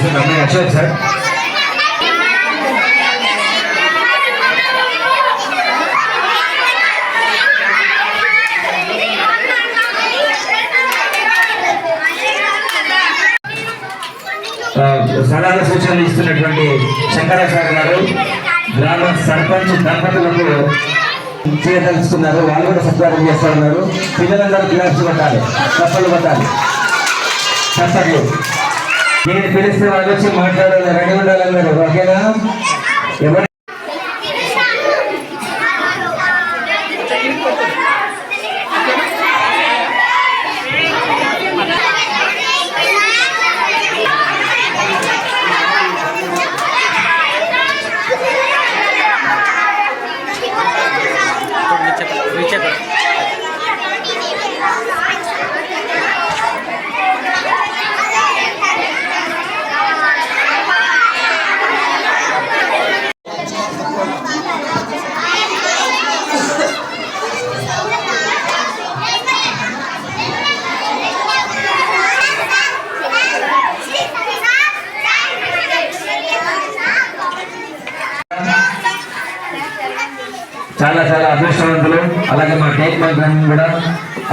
Officer అమ్మాయి Ashok sir ఆ, సలహాల సూచనలు ఇస్తున్నటువంటి శంకరాచార్య గారు గ్రామ సర్పంచ్ దంపతులకు చేయదలుచుకున్నారు. వాళ్ళు కూడా సత్కారం చేస్తున్నారు పిల్లలందరూ గ్లాసులు పట్టాలి కప్పలు పట్టాలి కప్పలు నేను పిలిస్తే వాళ్ళు వచ్చి మాట్లాడాలి. రెడీ ఉండాలన్నారు ఓకేనా? చాలా చాలా అదృష్టవంతులు. అలాగే మా టేక్ మై గ్రామం కూడా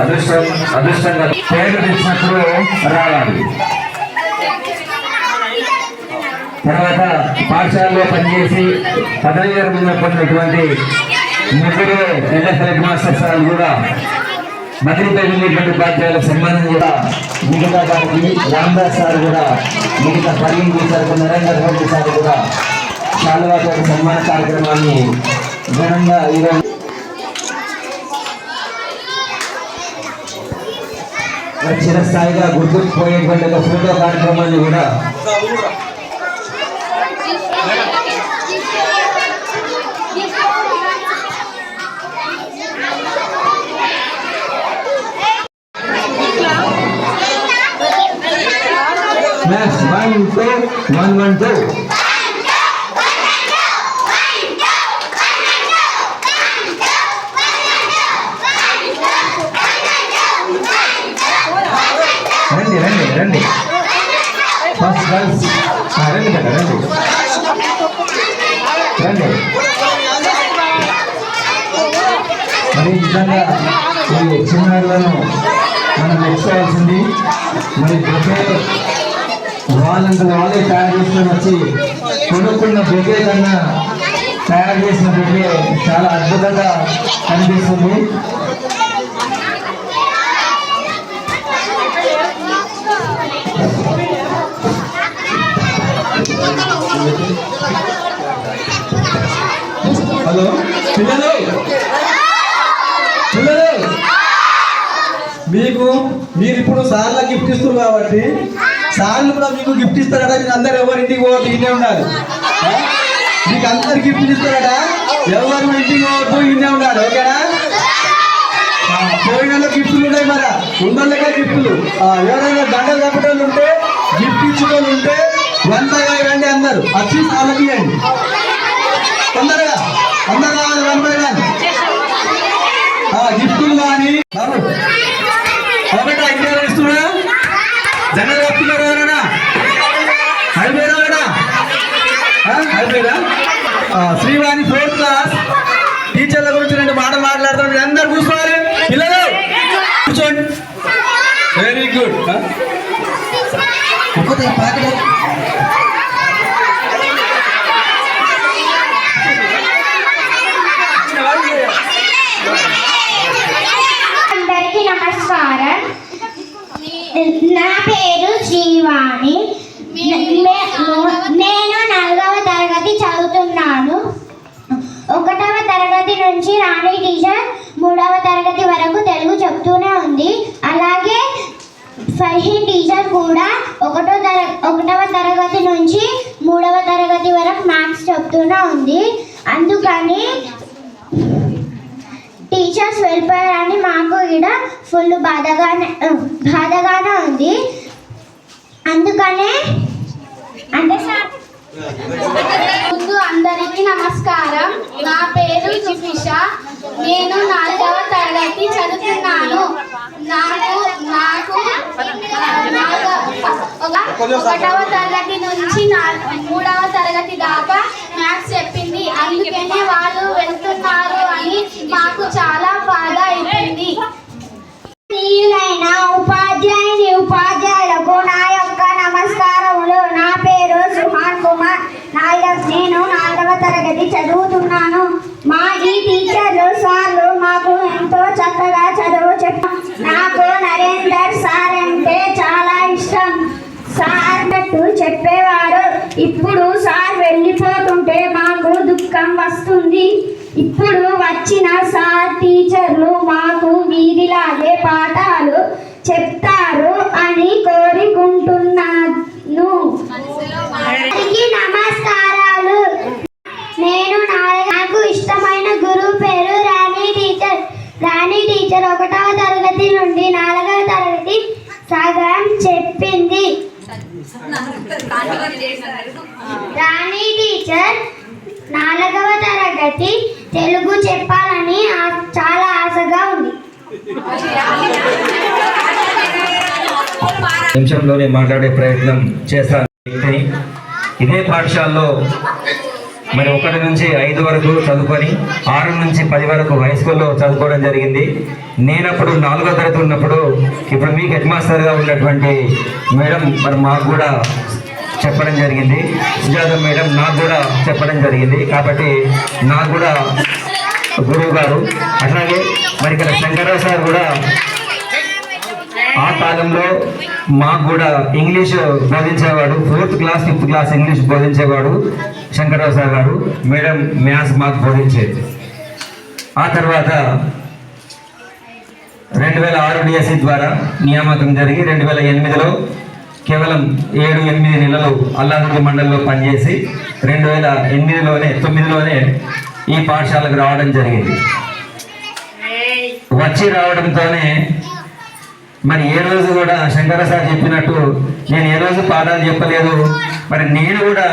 అదృష్టం అదృష్టంగా పేరు తెచ్చినప్పుడు రావాలి. తర్వాత పాఠశాలలో పనిచేసి పదవి విరమణ పొందినటువంటి ముగ్గురు ఎల్ఎస్ హెడ్ మాస్టర్ సార్ కూడా బదిలీపై వెళ్ళినటువంటి ఉపాధ్యాయులకు సన్మానం కూడా మిగతా గారికి రామదాస్ సార్ కూడా మిగతా పర్వీన్ సార్ నరేందర్ రెడ్డి సార్ కూడా శాలువాతో సన్మాన కార్యక్రమాన్ని ఘనంగా ఈరోజు చిరస్థాయిగా గుర్తుండిపోయేటువంటి ఒక ఫోటో కార్యక్రమాన్ని కూడా maths one two one one two రండి రండి రండి ఫస్ట్ గర్ల్స్ రండి కదా రండి. రండి మరి నిజంగా ఈ చిన్నారులను మనం మెచ్చుకోవాల్సింది మరి బొకే వాళ్ళంత వాళ్ళే తయారు చేసుకొని వచ్చి కొనుక్కున్న బొకే కన్నా తయారు చేసిన బొకే చాలా అద్భుతంగా కనిపిస్తుంది హలో? పిల్లలు? పిల్లలు? మీకు మీరు ఇప్పుడు సార్ల గిఫ్ట్ ఇస్తున్నారు కాబట్టి సార్లు కూడా మీకు గిఫ్ట్ ఇస్తారట మీరు అందరు ఎవరి ఇంటికి పోవద్దు ఇన్నే ఉండాలి. మీకు అందరు గిఫ్ట్ ఇస్తారట ఎవరు ఇంటికి పోవద్దు ఇన్నే ఉండాలి ఓకేనా? పోయిన గిఫ్ట్లు ఉన్నాయి మరి. ఉండలేక గిఫ్ట్లు. ఎవరైనా దండలు కప్పటోళ్ళు ఉంటే గిఫ్ట్ ఇచ్చుకోళ్ళు ఉంటే వంతగా రండి అందరు. వచ్చి వాళ్ళకి ఇవ్వండి తొందరగా అందరు రావాలి వన్ బై వన్ గిఫ్ట్లు కానీ బాబు ఒకటా ఇంకేమైనా ఇస్తున్నా జనాలు కప్పుతున్నారు ఎవరైనా అయిపోయారా ఎవరైనా అయిపోయారా శ్రీవాణి ఫోర్త్ క్లాస్ టీచర్ల గురించి రెండు మాటలు మాట్లాడతాం మీరు అందరు కూర్చోవాలి పిల్లలు కూర్చోండి వెరీ గుడ్ అందరికీ నమస్కారం. నా పేరు శ్రీవాణి. నేను నాలుగవ తరగతి చదువుతున్నాను. ఒకటవ తరగతి నుంచి రాణి టీచర్ మూడవ తరగతి వరకు తెలుగు చెప్తూనే ఉంది. అలాగే ఫర్హీన్ టీచర్ కూడా ఒకటో తర ఒకటవ తరగతి నుంచి మూడవ తరగతి వరకు మ్యాథ్స్ చెప్తూనే ఉంది. అందుకని టీచర్స్ వెళ్ళిపోయారని మాకు ఇక్కడ ఫుల్ బాధగానే బాధగానే ఉంది. అందుకనే అంటే సార్ ముందు అందరికీ నమస్కారం. నా పేరు జిఫిష నేను నాలుగవ తరగతి చదువుతున్నాను. నాకు నాకు ఒక ఒకటవ తరగతి నుంచి మూడవ తరగతి దాకా మ్యాథ్స్ చెప్పింది. అందుకనే వాళ్ళు వెళ్తున్నారు అని మాకు చాలా బాధ అయిపోయింది. ఉపాధ్యాయుని ఉపాధ్యాయులకు నా యొక్క నమస్కారములు నా పేరు సుహాన్ కుమార్ నాలుగవ నేను నాలుగవ తరగతి చదువుతున్నాను మా ఈ టీచర్లు సార్లు మాకు ఎంతో చక్కగా చదువు చెప్ప నాకు నరేందర్ సార్ అంటే చాలా ఇష్టం సార్ అన్నట్టు చెప్పేవారు ఇప్పుడు సార్ వెళ్ళిపోతుంటే మాకు దుఃఖం వస్తుంది ఇప్పుడు వచ్చిన సార్ టీచర్లు మాకు వీరిలాగే పాఠాలు చెప్తారు అని కోరుకుంటున్నాను అందరికీ నమస్కారాలు నేను నా- నాకు ఇష్టమైన గురువు పేరు రాణి టీచర్ రాణి టీచర్ ఒకటవ తరగతి నుండి నాలుగవ తరగతి సగం చెప్పింది రాణి టీచర్ నాలుగవ తరగతి తెలుగు చెప్పాలని ఆ- చాలా ఆశగా ఉంది నిమిషంలోనే మాట్లాడే ప్రయత్నం చేస్తాను. వ్యక్తిని. ఇదే పాఠశాలలో మరి ఒకటి నుంచి ఐదు వరకు చదువుకొని ఆరు నుంచి పది వరకు హై స్కూల్లో చదువుకోవడం జరిగింది. నేనప్పుడు నాలుగో తరగతి ఉన్నప్పుడు ఇప్పుడు మీకు హెడ్ మాస్టర్గా ఉన్నటువంటి మేడం మరి మాకు కూడా చెప్పడం జరిగింది. సుజాత మేడం నాకు కూడా చెప్పడం జరిగింది. కాబట్టి నాకు కూడా గురువు గారు అట్లాగే మరి ఇక్కడ శంకరరావు సార్ కూడా ఆ కాలంలో మాకు కూడా English బోధించేవాడు fourth class fifth class English బోధించేవాడు Shankararao sir గారు. మేడం మ్యాథ్స్ మాకు బోధించేది. ఆ తర్వాత రెండు వేల ఆరు డిఎస్సి ద్వారా నియామకం జరిగి రెండు వేల ఎనిమిదిలో కేవలం ఏడు ఎనిమిది నెలలు అల్లాదుర్గ మండలంలో పనిచేసి రెండు వేల ఎనిమిదిలోనే తొమ్మిదిలోనే ఈ పాఠశాలకు రావడం జరిగింది. వచ్చి రావడంతోనే మరి ఏ రోజు కూడా శంకర సార్ చెప్పినట్టు నేను ఏ రోజు పాఠాలు చెప్పలేదు. మరి నేను కూడా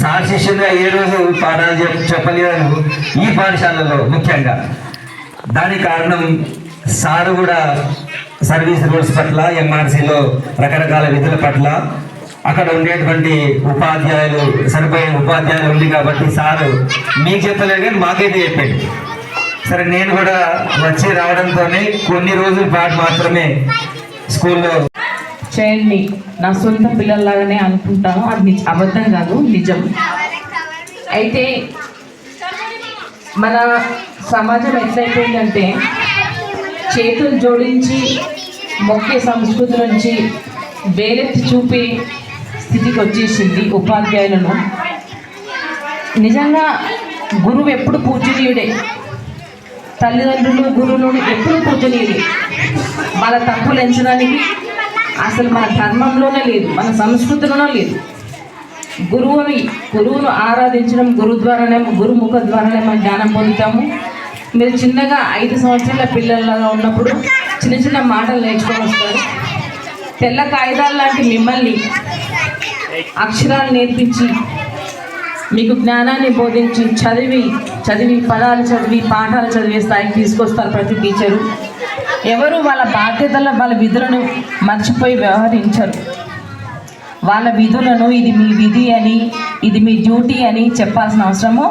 సార్ శిష్యుగా ఏ రోజు పాఠాలు చెప్ చెప్పలేదు ఈ పాఠశాలలో ముఖ్యంగా. దానికి కారణం సారు కూడా సర్వీస్ రూల్స్ పట్ల ఎంఆర్సీలో రకరకాల విధుల పట్ల అక్కడ ఉండేటువంటి ఉపాధ్యాయులు సరిపోయే ఉపాధ్యాయులు ఉంది కాబట్టి సారు మీకు చెప్పలేదు కానీ మాకైతే చెప్పాడు. సరే నేను కూడా వచ్చి రావడంతోనే కొన్ని రోజుల పాటు మాత్రమే స్కూల్లో చైల్డ్ని నా సొంత పిల్లల్లాగానే అనుకుంటాను. అది అబద్ధం కాదు నిజం. అయితే మన సమాజం ఎట్లయిపోయిందంటే చేతులు జోడించి మొక్కే సంస్కృతి నుంచి వేరెత్తి చూపే స్థితికి వచ్చేసింది ఉపాధ్యాయులను. నిజంగా గురువు ఎప్పుడు పూజనీయుడే. తల్లిదండ్రులు గురువులను ఎప్పుడు పూజనీయుడే వాళ్ళ తప్పులు ఎంచడానికి అసలు మన ధర్మంలోనే లేదు మన సంస్కృతిలోనే లేదు. గురువుని గురువును ఆరాధించడం గురు ద్వారానే గురుముఖ ద్వారానే మనం జ్ఞానం పొందుతాము. మీరు చిన్నగా ఐదు సంవత్సరాల పిల్లలగా ఉన్నప్పుడు చిన్న చిన్న మాటలు నేర్చుకొని వస్తారు. తెల్ల కాగితాలు లాంటి మిమ్మల్ని అక్షరాలు నేర్పించి మీకు జ్ఞానాన్ని బోధించి చదివి చదివి పదాలు చదివి పాఠాలు చదివే స్థాయికి తీసుకొస్తారు ప్రతి టీచరు. ఎవరు వాళ్ళ బాధ్యతల వాళ్ళ విధులను మర్చిపోయి వ్యవహరించరు. వాళ్ళ విధులను ఇది మీ విధి అని ఇది మీ డ్యూటీ అని చెప్పాల్సిన అవసరము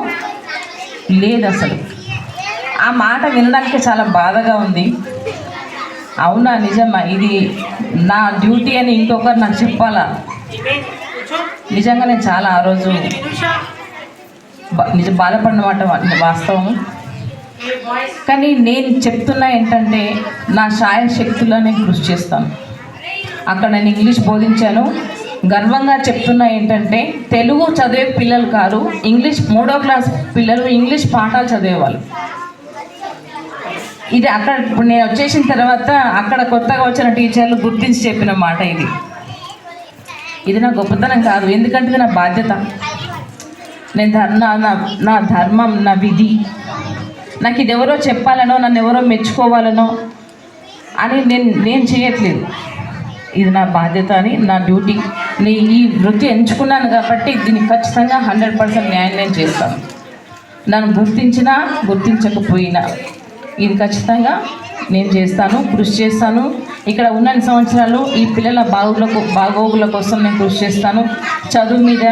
లేదు అసలు ఆ మాట వినడానికి చాలా బాధగా ఉంది. అవునా నిజమా? ఇది నా డ్యూటీ అని ఇంకొకరు నాకు చెప్పాలా? నిజంగా నేను చాలా ఆ రోజు నిజం బాధపడిన మాట వాస్తవం. కానీ నేను చెప్తున్నా ఏంటంటే నా శాయ శక్తుల్లో నేను కృషి చేస్తాను. అక్కడ నేను ఇంగ్లీష్ బోధించాను. గర్వంగా చెప్తున్నా ఏంటంటే తెలుగు చదివే పిల్లలు కాదు ఇంగ్లీష్ మూడో క్లాస్ పిల్లలు ఇంగ్లీష్ పాఠాలు చదివేవాళ్ళు. ఇది అక్కడ నేను వచ్చేసిన తర్వాత అక్కడ కొత్తగా వచ్చిన టీచర్లు గుర్తించి చెప్పిన మాట ఇది. ఇది నా గొప్పతనం కాదు. ఎందుకంటే ఇది నా బాధ్యత. నేను ధర్ నా నా- నా ధర్మం నా విధి. నాకు ఇది ఎవరో చెప్పాలనో నన్ను ఎవరో మెచ్చుకోవాలనో అని నేను నేను చేయట్లేదు. ఇది నా బాధ్యత అని నా డ్యూటీ. నేను ఈ వృత్తి ఎంచుకున్నాను కాబట్టి దీనికి ఖచ్చితంగా హండ్రెడ్ పర్సెంట్ న్యాయం నేను చేస్తాను. నన్ను గుర్తించినా గుర్తించకపోయినా ఇది ఖచ్చితంగా నేను చేస్తాను కృషి చేస్తాను. ఇక్కడ ఉన్న సంవత్సరాలు ఈ పిల్లల బాగులకు బాగోగుల కోసం నేను కృషి చేస్తాను. చదువు మీద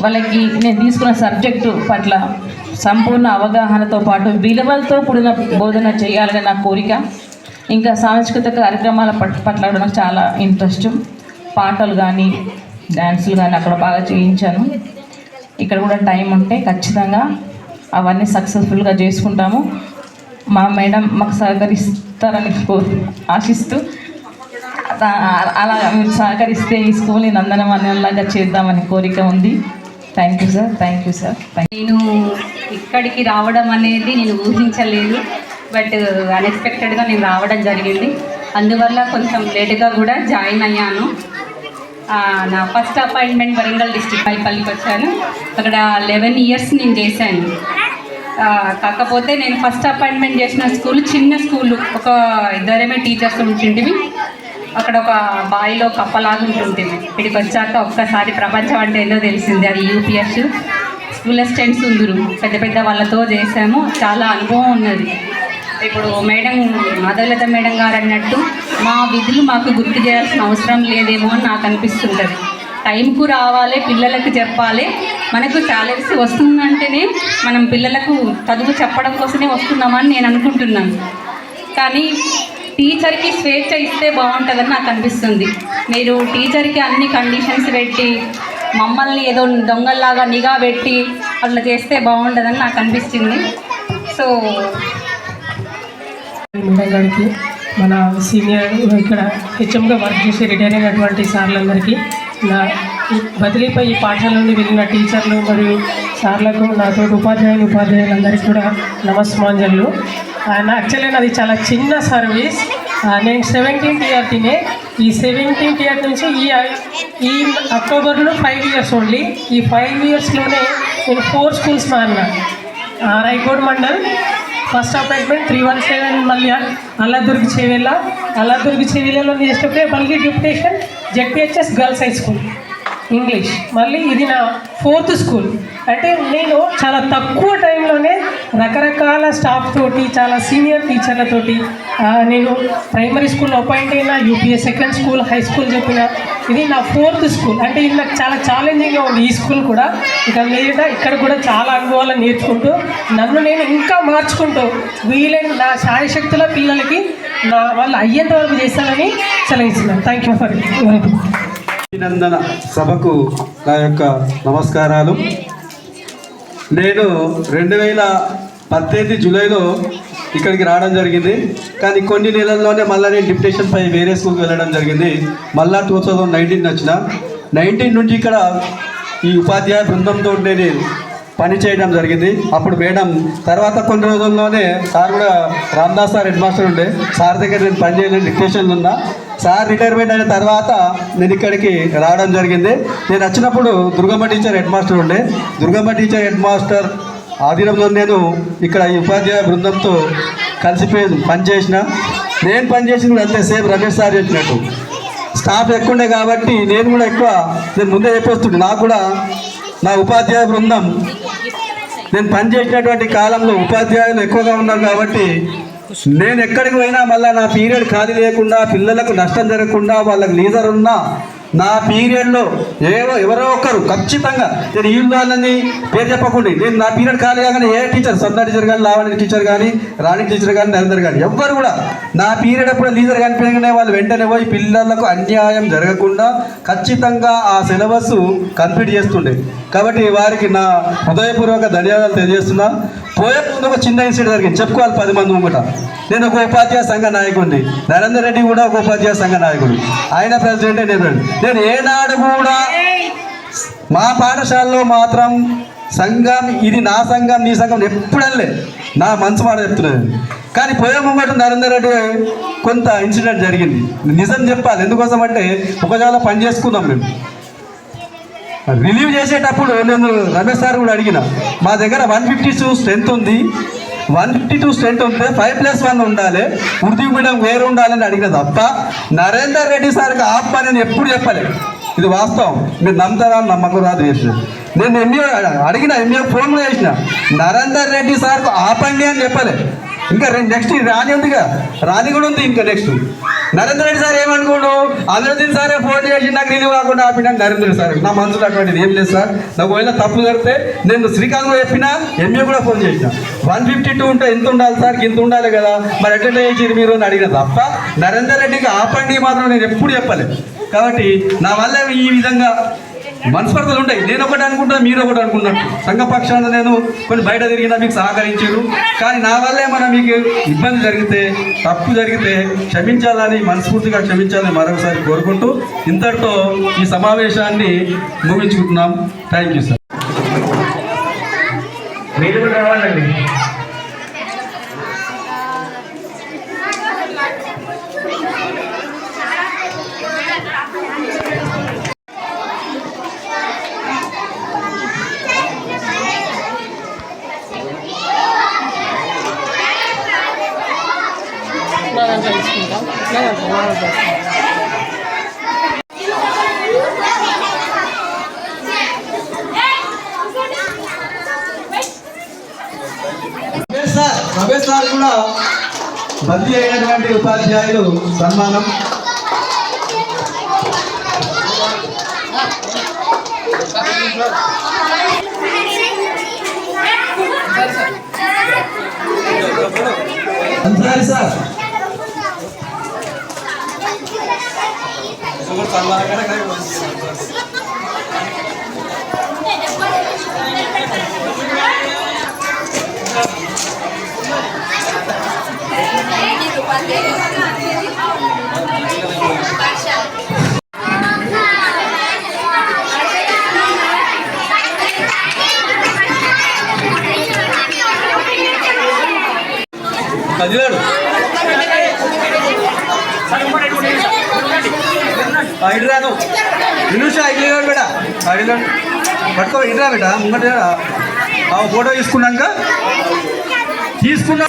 వాళ్ళకి నేను తీసుకున్న సబ్జెక్టు పట్ల సంపూర్ణ అవగాహనతో పాటు విలువలతో కూడిన బోధన చేయాలని నా కోరిక. ఇంకా సాంస్కృతిక కార్యక్రమాల పట్- పట్ల కూడా నాకు చాలా ఇంట్రెస్ట్. పాటలు కానీ డ్యాన్సులు కానీ అక్కడ బాగా చేయించాను. ఇక్కడ కూడా టైం ఉంటే ఖచ్చితంగా అవన్నీ సక్సెస్ఫుల్గా చేసుకుంటాము. మా మేడం మాకు సహకరిస్తారని కో- ఆశిస్తూ అలా మీరు సహకరిస్తే ఈ స్కూల్ని నందనవనంలాగా చేద్దామని కోరిక ఉంది. Thank you sir thank you sir నేను ఇక్కడికి రావడం అనేది నేను ఊహించలేదు బట్ అన్ఎక్స్పెక్టెడ్గా నేను రావడం జరిగింది. అందువల్ల కొంచెం లేట్గా కూడా జాయిన్ అయ్యాను. నా ఫస్ట్ అపాయింట్మెంట్ వరంగల్ డిస్టిక్ పైపల్లికి వచ్చాను అక్కడ లెవెన్ ఇయర్స్ నేను చేశాను. కాకపోతే నేను ఫస్ట్ అపాయింట్మెంట్ చేసిన స్కూల్ చిన్న స్కూల్. ఒక ఇద్దరేమే టీచర్స్ ఉంటుంటివి. అక్కడ ఒక బాయిలో కప్పలాగా ఉంటుంటుంది ఇక్కడికి వచ్చాక ఒక్కసారి ప్రపంచం అంటే ఏదో తెలిసింది. అది యూపీఎస్. స్కూల్ అసిస్టెంట్స్ ఉందరు పెద్ద పెద్ద వాళ్ళతో చేసాము. చాలా అనుభవం ఉన్నది. ఇప్పుడు మేడం మాధవలత మేడం గారు అన్నట్టు మా విధులు మాకు గుర్తు చేయాల్సిన అవసరం లేదేమో అని నాకు అనిపిస్తుంటుంది. టైంకు రావాలి పిల్లలకు చెప్పాలి. మనకు సాలరీస్ వస్తుందంటేనే మనం పిల్లలకు చదువు చెప్పడం కోసమే వస్తున్నామని నేను అనుకుంటున్నాను. కానీ టీచర్కి స్వేచ్ఛ ఇస్తే బాగుంటుందని నాకు అనిపిస్తుంది. మీరు టీచర్కి అన్ని కండిషన్స్ పెట్టి మమ్మల్ని ఏదో దొంగల్లాగా నిఘా పెట్టి అట్లా చేస్తే బాగుంటుందని నాకు అనిపిస్తుంది. సో మేడం గారికి మన సీనియర్ ఇక్కడ హెచ్ఎంగా వర్క్ చేసి రిటైర్ అయినటువంటి సార్లందరికీ నా బదిలీపై ఈ పాఠశాల వెళ్ళిన టీచర్లు మరియు సార్లకు నాతో ఉపాధ్యాయులు ఉపాధ్యాయులందరికీ కూడా నమస్మాంజలు యాక్చువల్లీ నాది చాలా చిన్న సర్వీస్. నేను సెవెంటీన్త్ ఇయర్ తినే ఈ సెవెంటీన్త్ ఇయర్ నుంచి ఈ ఈ అక్టోబర్లో ఫైవ్ ఇయర్స్ ఓన్లీ ఈ ఫైవ్ ఇయర్స్లోనే నేను ఫోర్ స్కూల్స్ మారినా Raikode mandal first appointment three one seven మళ్ళీ అల్లాదుర్గ్ చెవెళ్ళ. అల్లాదుర్గ్ చెవెళ్ళలో చేసేటప్పుడే మళ్ళీ deputation ZPHS girls high school. English. మళ్ళీ ఇది నా ఫోర్త్ స్కూల్. అంటే నేను చాలా తక్కువ టైంలోనే రకరకాల స్టాఫ్ తోటి చాలా సీనియర్ టీచర్లతోటి నేను ప్రైమరీ స్కూల్లో అపాయింట్ అయిన UPS second school high school చెప్పిన ఇది నా ఫోర్త్ స్కూల్ అంటే ఇది నాకు చాలా ఛాలెంజింగ్గా ఉంది ఈ స్కూల్ కూడా. ఇక మీద ఇక్కడ కూడా చాలా అనుభవాలు నేర్చుకుంటూ నన్ను నేను ఇంకా మార్చుకుంటూ వీలైన నా శాయశక్తుల పిల్లలకి నా వాళ్ళు అయ్యేంత వరకు చేస్తానని సెలవిస్తున్నాను. థ్యాంక్ యూ ఫర్ అభినందన సభకు నా యొక్క నమస్కారాలు. నేను రెండు వేల పద్దెనిమిది జూలైలో ఇక్కడికి రావడం జరిగింది. కానీ కొన్ని నెలల్లోనే మళ్ళీ నేను డిప్యూటేషన్ పై వేరే స్కూల్కి వెళ్ళడం జరిగింది. మళ్ళా టూ థౌజండ్ నైన్టీన్ వచ్చిన. నైన్టీన్ నుంచి ఇక్కడ ఈ ఉపాధ్యాయ బృందంతో నేను పని చేయడం జరిగింది. అప్పుడు మేడం తర్వాత కొన్ని రోజుల్లోనే సార్ కూడా రామ్దాస్ సార్ హెడ్ మాస్టర్ ఉండే. సార్ దగ్గర నేను పని చేయలేని డిక్టేషన్ ఉన్నా. సార్ రిటైర్మెంట్ అయిన తర్వాత నేను ఇక్కడికి రావడం జరిగింది. నేను వచ్చినప్పుడు దుర్గమ్మ టీచర్ హెడ్ మాస్టర్ ఉండే. దుర్గమ్మ టీచర్ హెడ్ మాస్టర్ ఆధీనంలో నేను ఇక్కడ ఈ ఉపాధ్యాయ బృందంతో కలిసిపోయి పనిచేసిన నేను పనిచేసింది కూడా అంతే సేమ్ రమేష్ సార్ చెప్పినట్టు. స్టాఫ్ ఎక్కువ ఉండే కాబట్టి నేను కూడా ఎక్కువ నేను ముందే చెప్పేస్తుండే. నాకు కూడా నా ఉపాధ్యాయ బృందం నేను పనిచేసినటువంటి కాలంలో ఉపాధ్యాయులు ఎక్కువగా ఉన్నారు కాబట్టి నేను ఎక్కడికి పోయినా మళ్ళీ నా పీరియడ్ ఖాళీ లేకుండా పిల్లలకు నష్టం జరగకుండా వాళ్ళకి లీజర్ ఉన్నా నా పీరియడ్లో ఏవో ఎవరో ఒకరు ఖచ్చితంగా నేను ఈ వాళ్ళని పేరు చెప్పకుండా నేను నా పీరియడ్ ఖాళీ కాగానే ఏ టీచర్ సందా టీచర్ కానీ లావణి టీచర్ కానీ రాణి టీచర్ కానీ నరేందర్ కానీ ఎవ్వరు కూడా నా పీరియడ్ అప్పుడు లీజర్ కనిపించగానే వాళ్ళు వెంటనే పోయి పిల్లలకు అన్యాయం జరగకుండా ఖచ్చితంగా ఆ సిలబస్ కంప్లీట్ చేస్తుండే. కాబట్టి వారికి నా హృదయపూర్వక ధన్యవాదాలు తెలియజేస్తున్నా. పోయే ముందు ఒక చిన్న ఇన్సిడెంట్ జరిగింది. చెప్పుకోవాలి పది మంది ముంగట. నేను ఒక ఉపాధ్యాయ సంఘ నాయకుడిని. నరేందర్ రెడ్డి కూడా ఒక ఉపాధ్యాయ సంఘ నాయకుడు. ఆయన ప్రెసిడెంటే నేను. నేను ఏనాడు కూడా మా పాఠశాలలో మాత్రం సంఘం ఇది నా సంఘం నీ సంఘం ఎప్పుడల్లే నా మనసు మాట చెప్తున్నాను. కానీ పోయే ముంగట నరేందర్ రెడ్డి కొంత ఇన్సిడెంట్ జరిగింది. నిజం చెప్పాలి. ఎందుకోసం అంటే ఒకవేళ పని చేసుకున్నాం మేము. రిలీవ్ చేసేటప్పుడు నేను రమేష్ సార్ కూడా అడిగిన మా దగ్గర వన్ ఫిఫ్టీ టూ స్ట్రెంత్ ఉంది. వన్ ఫిఫ్టీ టూ స్ట్రెంత్ ఉంటే ఫైవ్ ప్లస్ వన్ ఉండాలి. ఉర్దూ మీడియం వేరు ఉండాలని అడిగిన తప్ప నరేందర్ రెడ్డి సార్కి ఆప్ అని నేను ఎప్పుడు చెప్పలే. ఇది వాస్తవం. మీరు నమ్ముతారా? నమ్మకం రాదు చేసిన నేను ఎంఏ అడిగిన ఎంఏ ఫోన్లో చేసిన నరేందర్ రెడ్డి సార్కు ఆపండి అని చెప్పలే. ఇంకా నెక్స్ట్ రాణి ఉందిగా. రాణి కూడా ఉంది ఇంకా నెక్స్ట్ నరేంద్ర రెడ్డి సార్ ఏమనుకోడు? అమరుద్దీన్ సారే ఫోన్ చేసి నాకు రిలీవ్ కాకుండా ఆపినాక నరేంద్ర సార్. నా మనసులో అటువంటిది ఏం లేదు సార్. నాకు ఒకవేళ తప్పు జరిగితే నేను శ్రీకాకుళం చెప్పినా ఎంఏ కూడా ఫోన్ చేసిన. వన్ ఫిఫ్టీ టూ ఉంటే ఎంత ఉండాలి సార్ ఇంత ఉండాలి కదా. మరి ఎట్లా చేసి మీరు అని అడిగిన తప్ప నరేందర్ రెడ్డికి ఆపండి మాత్రం నేను ఎప్పుడు చెప్పలేదు. కాబట్టి నా వల్ల ఈ విధంగా మనస్పర్ధలు ఉంటాయి. నేను ఒకటి అనుకుంటాను మీరు ఒకటి అనుకున్నట్టు సంఘపక్షాన నేను కొన్ని బయట తిరిగినా మీకు సహకరించారు. కానీ నా వల్ల ఏమైనా మీకు ఇబ్బంది జరిగితే తప్పు జరిగితే క్షమించాలని మనస్ఫూర్తిగా క్షమించాలని మరొకసారి కోరుకుంటూ ఇంతటితో ఈ సమావేశాన్ని ముగించుకుంటున్నాం. థ్యాంక్ యూ సార్ మీరు కూడా రావాలండి. రమేష్ సార్ సార్ కూడా బదిలీ అయినటువంటి ఉపాధ్యాయులు సన్మానం. అన్సారీ సార్ కదిలాడు ఇటు రాను. నిమిషం ఇడ్లీ కాదు బేట ఇడ్లీ పట్టుకో ఇటు రా బేట ముంగట ఆ ఫోటో తీసుకున్నాక తీసుకున్నా